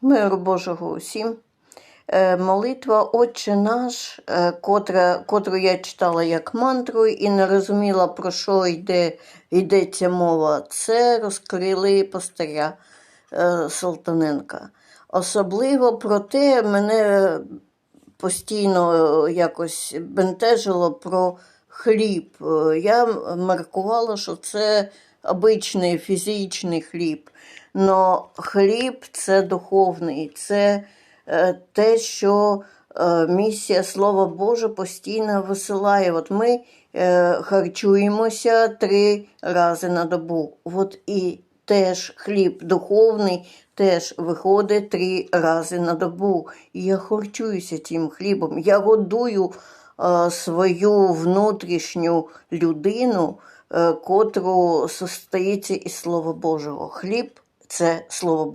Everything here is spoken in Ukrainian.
Миру Божого усім. Е, Молитва Отче наш, е, котра, котру я читала як мантру і не розуміла, про що йде, йдеться мова, це розкрили пастиря е, Салтаненка. Особливо про те мене постійно якось бентежило про хліб. Я маркувала, що це обичний фізичний хліб. Но хліб це духовний, це е, те, що е, місія Слова Боже постійно висилає. От ми е, харчуємося три рази на добу. От і теж хліб духовний теж виходить три рази на добу. І я харчуюся тим хлібом. Я годую свою внутрішню людину, котру состоїться із Слова Божого. Хліб це Слово Боже.